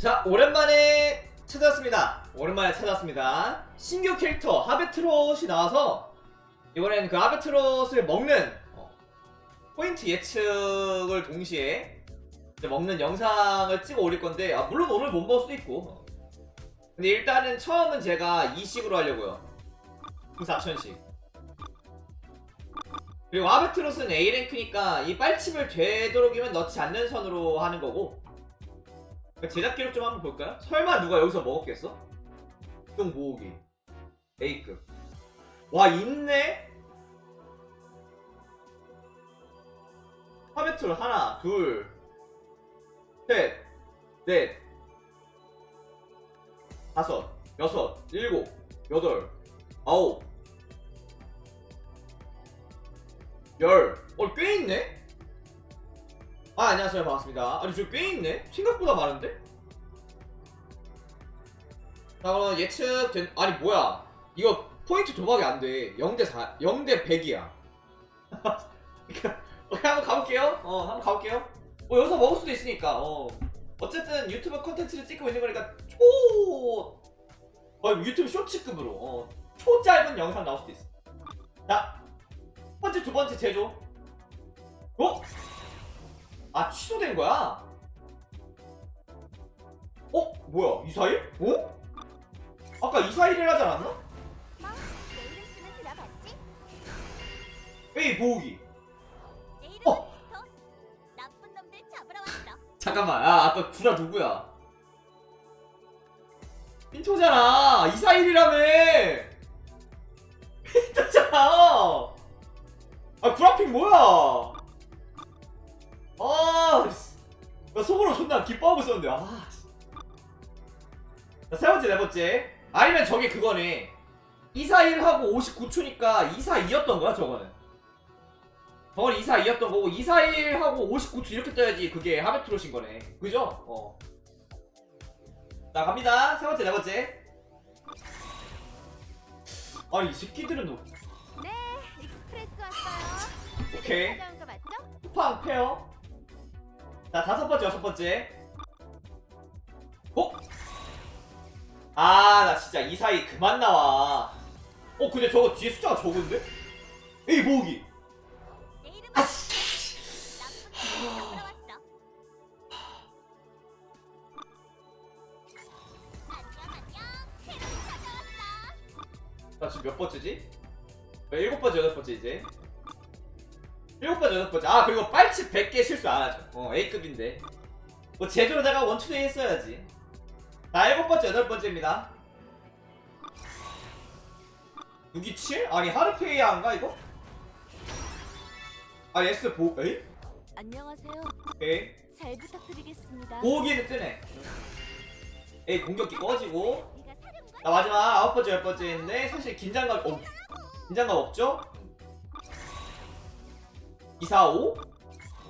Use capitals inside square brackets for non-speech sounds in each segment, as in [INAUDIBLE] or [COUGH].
자 오랜만에 찾아왔습니다. 오랜만에 찾아왔습니다. 신규 캐릭터 하베트롯이 나와서 이번에는 그 하베트롯을 먹는 어, 포인트 예측을 동시에 먹는 영상을 찍어 올릴 건데 아, 물론 오늘 못 먹을 수도 있고. 어. 근데 일단은 처음은 제가 2식으로 하려고요. 그 4천씩 그리고 하베트롯은 A랭크니까 이 빨침을 되도록이면 넣지 않는 선으로 하는 거고 제작 기록 좀 한번 볼까요? 설마 누가 여기서 먹었겠어? 동 모으기 A급 와 있네? 하베툴 하나 둘셋넷 다섯 여섯 일곱 여덟 아홉 열어꽤 있네? 아 안녕하세요. 반갑습니다. 아니 저꽤 있네? 생각보다 많은데? 자 그럼 예측 된 아니 뭐야? 이거 포인트 도박이 안돼. 0대 4 0대 100이야. 한번 가볼게요. 어 한번 가볼게요. 뭐 여기서 먹을 수도 있으니까 어. 어쨌든 유튜브 컨텐츠를 찍고 있는 거니까 초 어, 유튜브 쇼츠급으로 어, 초 짧은 영상 나올 수도 있어. 자 첫 번째 두 번째 제조. 어? 아 취소된 거야? 어? 뭐야 241? 어? 아까 241이라 하지 않았나? 뭐? 내 이름 쓰는 들어봤지? 에이 내 이름은 어. 빅토. 나쁜 놈들 잡으러 왔어. [LAUGHS] 잠깐만 아 아까 구라 누구야 핀토잖아 241이라며 핀토잖아 아 구라핑 뭐야 아 씨. 나 속으로 존나 기뻐하고 있었는데 아 씨. 자, 세 번째 네 번째 아니면 저게 그거네 241하고 59초니까 242였던 거야 저거는 저건 242였던 거고 241하고 59초 이렇게 떠야지 그게 하베트롯인 거네 그죠? 어. 자 갑니다 세 번째 네 번째 아니 이 새끼들은 너 네, 익스프레스 왔어요. 오케이 찾아온 거 맞죠? 쿠팡 페어 자 다섯 번째 여섯 번째 어? 아 나 진짜 이 사이 그만 나와 어 근데 저거 뒤에 숫자가 적은데? 에이 모으기 내 이름은 아씨. 나 지금 몇 번째지? 어, 일곱 번째, 여덟 번째 이제. 일곱 번째, 여덟 번째. 아, 그리고 빨치 100개 실수 안 하죠. 어, A급인데. 뭐, 제대로다가 원투데이 했어야지. 자, 일곱 번째, 여덟 번째입니다. 627? 아니, 하르페이아인가, 이거? 아, S 보, 에이? 안녕하세요. 에이. 잘 부탁드리겠습니다. 보기는 뜨네. 에이, 공격기 꺼지고. 자 마지막 아홉 번째 열 번째인데 사실 긴장감 어, 긴장감 없죠? 2, 4, 5?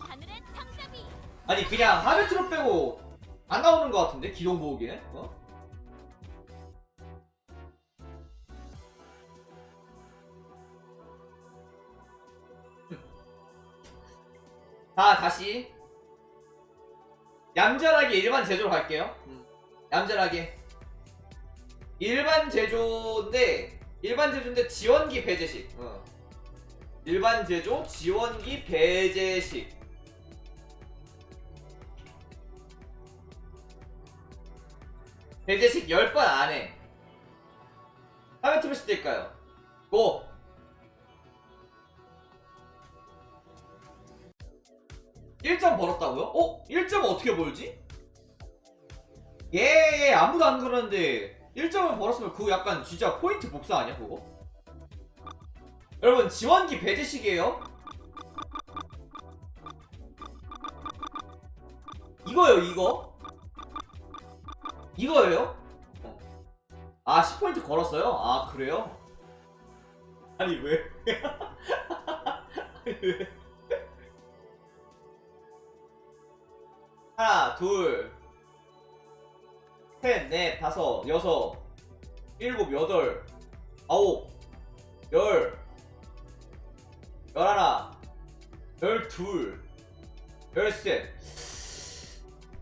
하늘의 창잡이. 아니 그냥 하베트로 빼고 안 나오는 것 같은데 기동 보호기는? 어? 자 다시 얌전하게 일반 제조로 갈게요 음, 얌전하게 일반 제조인데 일반 제조인데 지원기 배제식 어. 일반 제조 지원기 배제식 배제식 10번 안에 하면 투표시 될까요? 고! 일점 벌었다고요? 어? 1점은 어떻게 벌지? 예, 예, 아무도 안 그러는데 1점을 벌었으면 그거 약간 진짜 포인트 복사 아니야, 그거? 여러분, 지원기 배제식이에요? 이거요, 이거? 이거예요? 어. 아, 10포인트 걸었어요? 아, 그래요? 아니, 왜? [LAUGHS] 아니, 왜? 하나, 둘, 셋, 넷, 다섯, 여섯, 일곱, 여덟, 아홉, 열, 열하나, 열둘, 열셋.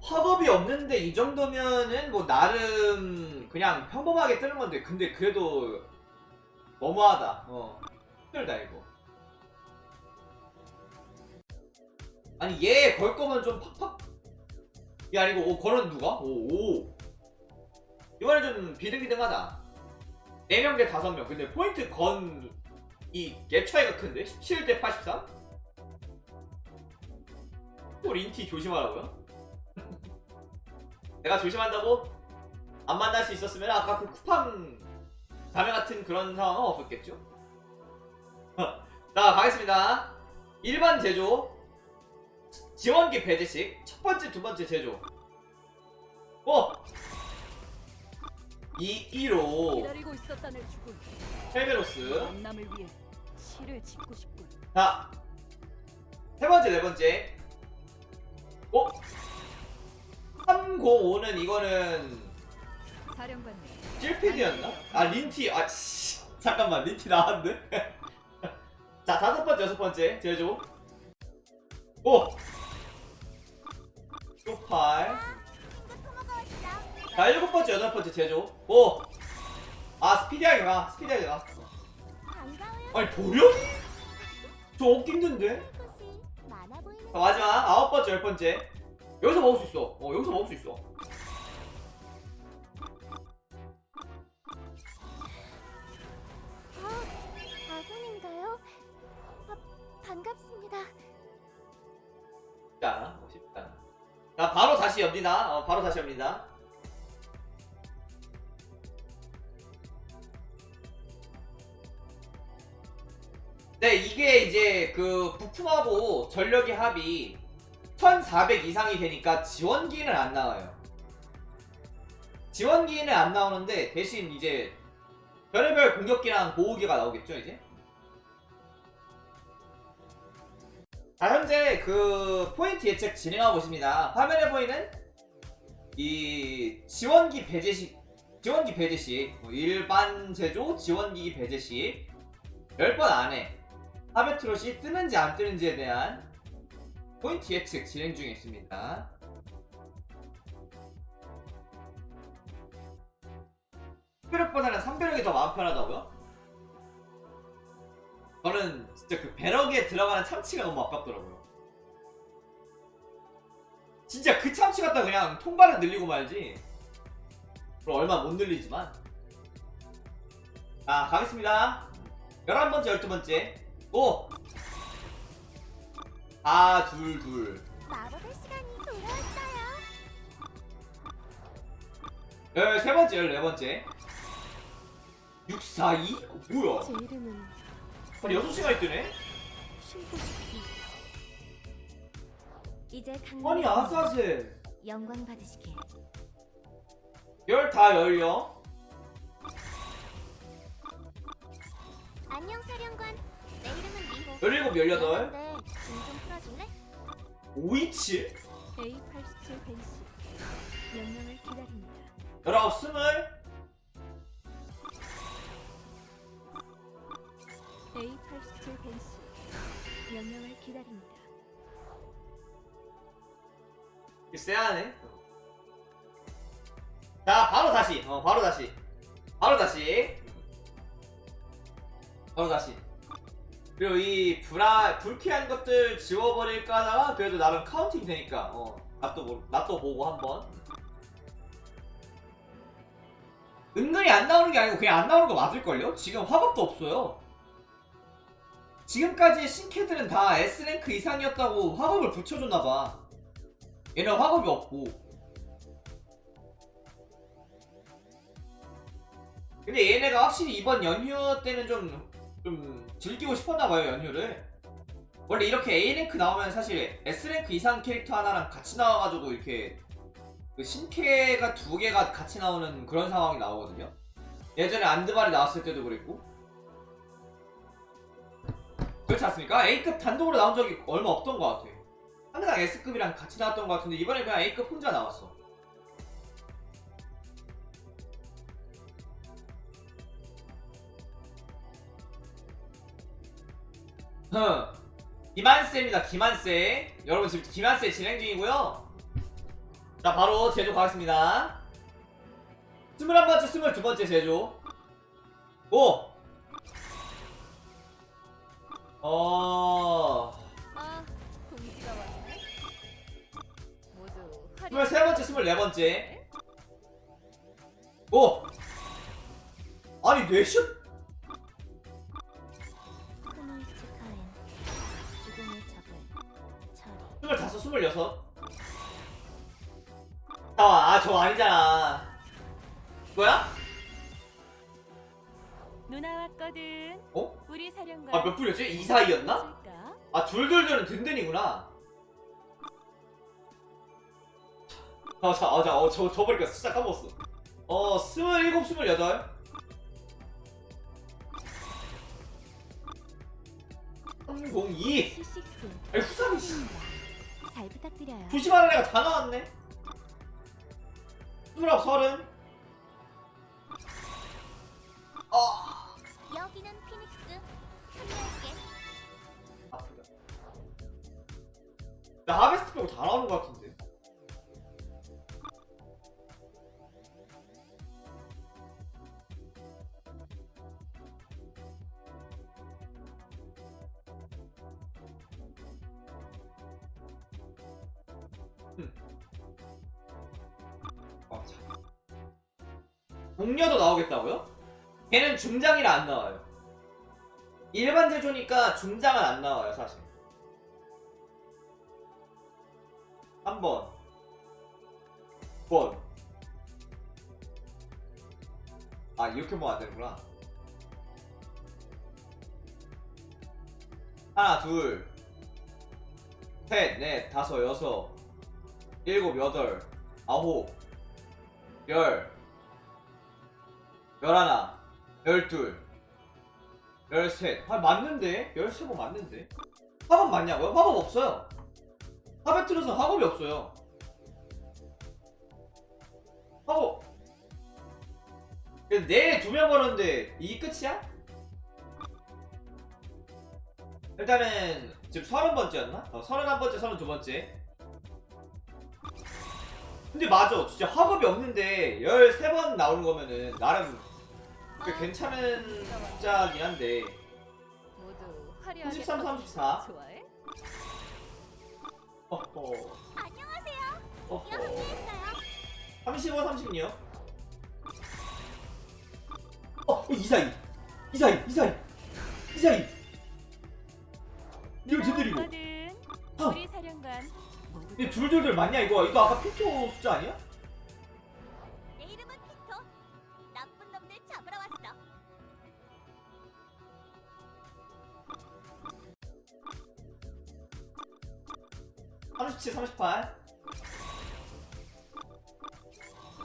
학업이 없는데 이 정도면은 뭐 나름 그냥 평범하게 뜨는 건데 근데 그래도 너무하다. 어 힘들다 이거. 아니 얘 걸 거면 좀 팍팍. 이 아니고 오 걸은 누가? 오 오. 이번에 좀 비등비등하다. 4명 대 5명. 근데 포인트 건 이 갭 차이가 큰데? 17 대 83? 또 린티 조심하라고요? [LAUGHS] 내가 조심한다고? 안 만날 수 있었으면 아까 그 쿠팡 자매 같은 그런 상황은 없었겠죠? [LAUGHS] 자 가겠습니다 일반 제조 지원기 배제식 첫 번째 두 번째 제조 어! 2, 2로 기다리고 있었다는 죽음. 헬베로스 치를 짓고 싶군. 자, 세 번째, 네 번째. 어? 305는 이거는 사령관님. 찔피디였나? 아, 린티. 아, 씨. 잠깐만, 린티 나왔는데? [LAUGHS] 자, 다섯 번째, 여섯 번째. 제조. 오! 쇼팔. 자, 일곱 번째, 여덟 번째 제조. 오! 아, 스피디하게 가. 스피디하게 가. 아니, 도련이? 저 얻기 힘든데? 자, 마지막 아홉 번째 열 번째 여기서 먹을 수 있어 어 여기서 먹을 수 있어 아, 아군인가요? 아, 반갑습니다. 쉽지 않아 자 바로 다시 엽니다 어 바로 다시 엽니다 네 이게 이제 그 부품하고 전력의 합이 1400 이상이 되니까 지원기는 안 나와요 지원기는 안 나오는데 대신 이제 별의별 공격기랑 보호기가 나오겠죠 이제 자 현재 그 포인트 예측 진행하고 있습니다. 화면에 보이는 이 지원기 배제식 지원기 배제식 뭐 일반 제조 지원기 배제식 10번 안에 하베트롯이 뜨는지 안 뜨는지에 대한 포인트 예측 진행 중에 있습니다. 특별력보다는 3배력이 더 마음 편하다고요? 저는 진짜 그 배럭에 들어가는 참치가 너무 아깝더라고요. 진짜 그 참치 갖다 그냥 통발을 늘리고 말지. 그럼 얼마 못 늘리지만. 자, 가겠습니다. 11번째, 12번째. 오! 아, 둘, 둘. 마법의 시간이 돌아왔어요. 13번째, 14번째. 642? 어, 뭐야? 제 이름은 아니, 6시간이 뜨네? 싶기. 이제 강림. 아니, 아싸세. 영광 받으시길. 열 다 열려. 안녕 사령관. 17, 18. 네, 좀좀 풀어줄래? 527? A87 벤시. 명령을 기다립니다. 19, 20. A87 벤시. 명령을 기다립니다. 세하네. 자, 바로 다시. 어, 바로 다시. 바로 다시. 바로 다시. 그리고 이 불아 불쾌한 것들 지워버릴까 하다가 그래도 나름 카운팅 되니까 어 놔또 놔또 보고 한번. 은근히 안 나오는 게 아니고 그냥 안 나오는 거 맞을걸요? 지금 화법도 없어요. 지금까지의 신캐들은 다 S랭크 이상이었다고 화법을 붙여줬나봐. 얘는 화법이 없고. 근데 얘네가 확실히 이번 연휴 때는 좀, 좀 즐기고 싶었나 봐요, 연휴를. 원래 이렇게 A랭크 나오면 사실 S랭크 이상 캐릭터 하나랑 같이 나와가지고 이렇게 그 신캐가 두 개가 같이 나오는 그런 상황이 나오거든요. 예전에 안드발이 나왔을 때도 그랬고. 그렇지 않습니까? A급 단독으로 나온 적이 얼마 없던 것 같아. 항상 S급이랑 같이 나왔던 것 같은데 이번에 그냥 A급 혼자 나왔어. 흠. 기만세입니다. 기만세. 여러분 지금 기만세 진행 중이고요. 자 바로 제조 가겠습니다 스물한 번째 스물두 번째 제조 오! 어... 아, 공지가 왔네. 모두 스물세 번째 스물네 번째 오! 아니 뇌슛? 스물다섯 스물여섯 잠깐만 아저 아니잖아 뭐야? 누나 왔거든. 어? 우리 사령관. 아몇 불이었지? 이 사이였나? 줄까? 아 둘둘둘은 든든이구나. 아, 자, 아, 자, 어, 저, 저 보니까 숫자 까먹었어. 어, 스물일곱, 스물여덟. 삼공이. C6 아니, 후삼이, 씨. 잘 부탁드려요. 부심하는 애가 다 나왔네. 스물아홉, 서른. 아, 참. 동료도 나오겠다고요? 걔는 중장이라 안 나와요. 일반 제조니까 중장은 안 나와요, 사실. 한 번. 두 번. 아, 이렇게 보면 안 되는구나. 하나, 둘, 셋, 넷, 다섯, 여섯, 일곱, 여덟, 아홉, 열, 열하나, 열둘, 열셋. 아, 맞는데? 열세 번 맞는데? 화법 맞냐고요? 화법 없어요. 하베트로는 학업이 없어요. 학업. 내일 두명 걸었는데 이게 끝이야? 일단은 지금 서른 번째였나? 어, 서른 한 번째, 서른 두 번째. 근데 맞아. 진짜 학업이 없는데 13번 나오는 거면은 나름 꽤 괜찮은 숫자긴 한데. 33, 34 어허 안녕하세요. 어허 35, 36 어! 242 242 242 242 둘둘둘 맞냐 이거? 이거 아까 피토 숫자 아니야? 내 이름은 피토. 나쁜 놈들 잡으러 왔어. 삼십칠, 삼십팔.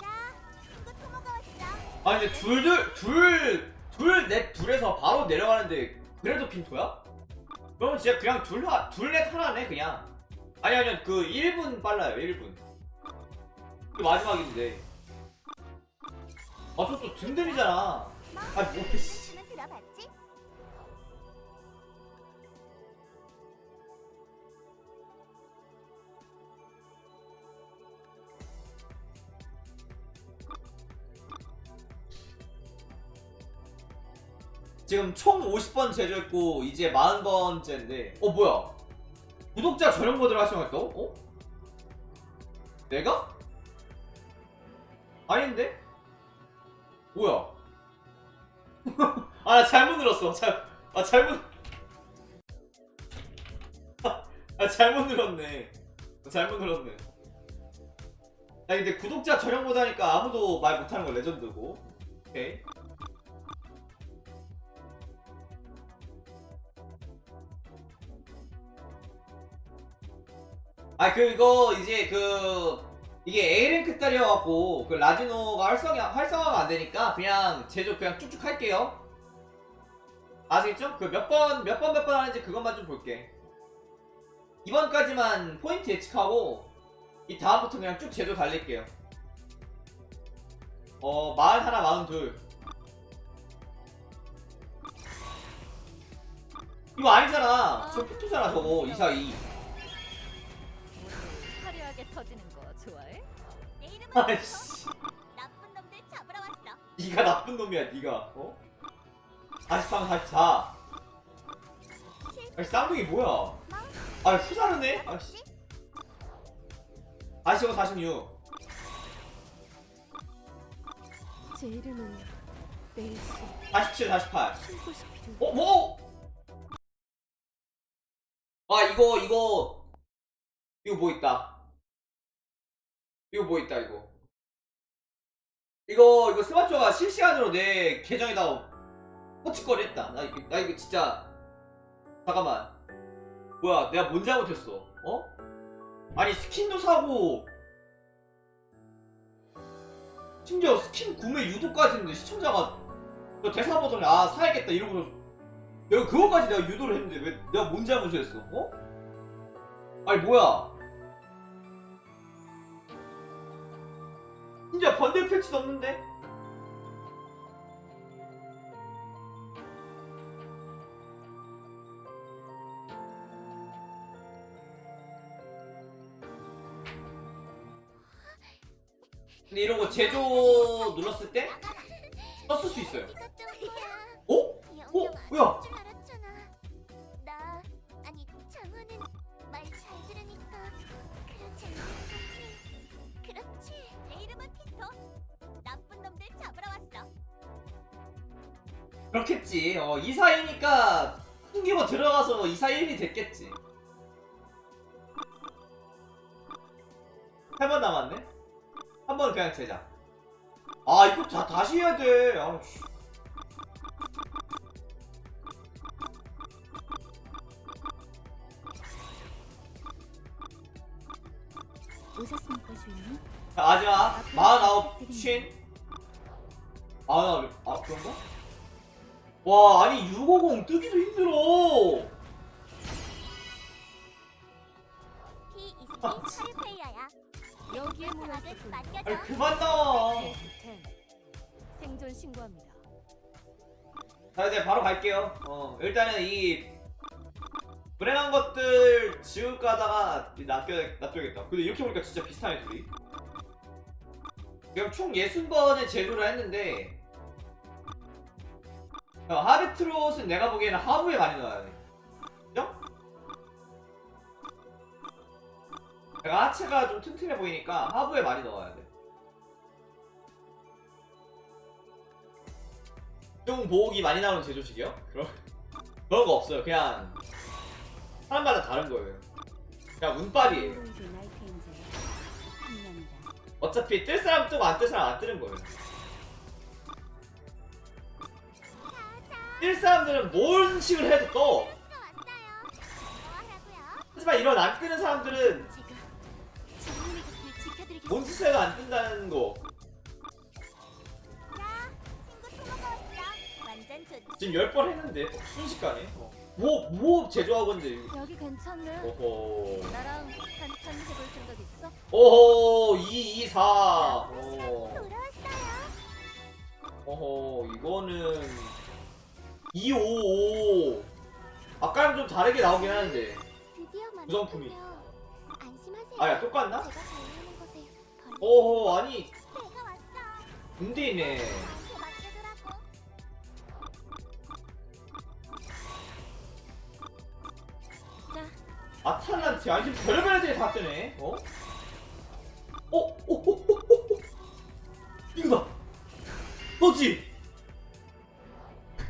자, 친구 토모가 왔어. 아니 근데 둘둘 둘, 둘, 넷, 둘에서 바로 내려가는데 그래도 핀토야? 그러면 진짜 그냥 둘, 하, 둘, 넷 하나네 그냥 아니 아니요 그 1분 빨라요 1분. 그 마지막인데. 아저또 든든이잖아. 아 뭐야 씨. 는 들어봤지? 지금 총 50번 제조했고 이제 40번째인데. 어 뭐야 구독자 전용 모드를 활성화했다고? 어? 내가? 아닌데? 뭐야 [LAUGHS] 아 나 잘못 눌렀어 잘, 아 잘못 아 잘못 눌렀네 잘못 눌렀네 야 근데 구독자 전용 모드 하니까 아무도 말 못하는 거 레전드고 오케이 아 그리고 이제 그 이게 A랭크 딸이어갖고 그 라지노가 활성이, 활성화가 안되니까 그냥 제조 그냥 쭉쭉 할게요. 아시겠죠? 그 몇 번 몇 번 몇 번 하는지 그것만 좀 볼게. 이번까지만 포인트 예측하고 이 다음부터 그냥 쭉 제조 달릴게요. 어 마을 하나 마을 둘. 이거 아니잖아. 저 피투잖아 저거. 242 크게 터지는 거 좋아해? 내 이름은 아씨. 나쁜 놈들 잡으러 왔어. 니가 나쁜 놈이야 니가. 어? 43 44 아니 쌍둥이 뭐야? 아 후자르네? 아씨. 아5 46 제 이름은 레이스 47 48 신고시 필요 어 뭐? 아 이거 이거. 이거 뭐 있다? 이거 뭐 있다 이거 이거 이거 스마트가 실시간으로 내 계정에다가 허치거리 했다 나 이거 나 이거 진짜 잠깐만 뭐야 내가 뭔 잘못했어 어? 아니 스킨도 사고 심지어 스킨 구매 유도까지 했는데 시청자가 너 대사 보더니 아 사야겠다 이러고서 내가 그거까지 내가 유도를 했는데 왜 내가 뭔 잘못을 했어? 어? 아니 뭐야? 진짜 번들 패치도 없는데? 근데 이런 거 제조 눌렀을 때 떴을 수 있어요. 2사1이 됐겠지. 8번 남았네? 한 번 그냥 제자. 아, 이거 다, 다시 해야 돼. 아, 씨. 오셨습니까 주인님? 자, 마지막. 49, 쉰. 아, 나, 아, 그런가? 와, 아니, 650 뜨기도 힘들어. 아니, 그만 나와. 제910 생존 신고합니다 자 이제 바로 갈게요. 어 일단은 이 불행한 것들 지울까 하다가 놔둬 놔둬야겠다. 근데 이렇게 보니까 진짜 비슷하네 둘이. 지금 총 60번의 제조를 했는데 어, 하비트롯은 내가 보기에는 하부에 많이 넣어야 돼. 그죠? 내가 하체가 좀 튼튼해 보이니까 하부에 많이 넣어야 돼. 용 보호기 많이 나오는 제조식이요? 그런 그런 거 없어요. 그냥 사람마다 다른 거예요. 그냥 운빨이에요. 어차피 뜰 사람 뜨고 안 뜰 사람 안 뜨는 거예요. 뜰 사람들은 뭔 식을 해도 떠. 하지만 이런 안 뜨는 사람들은 뭔 해도 안 뜬다는 거. 지. 지금 10번 했는데 어, 순식간에. 어. 뭐, 뭐 제조하고 있는데. 여기 괜찮네 오호. 나랑 한판 해볼 생각 있어? 오호, 2, 2, 4. 어. 돌아왔어요. 어허 이거는 255 아까랑 좀 다르게 나오긴 하는데 드디어 구성품이. 만났군요. 안심하세요. 아야 똑같나? 제가 곳에 어허 아니 내가 왔어. 군대이네 아탈란티 아니 지금 별의별 애들이 다 뜨네 어? 어? 어? 어? 어? 어? 어? 이거다 너지?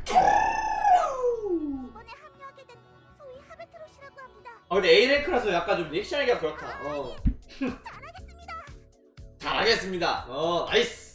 이번에 합류하게 된 소위 하베트롯이라고 합니다. 아 근데 A랭크라서 약간 좀 리액션하기가 그렇다 어 [LAUGHS] 잘하겠습니다 잘하겠습니다 어 나이스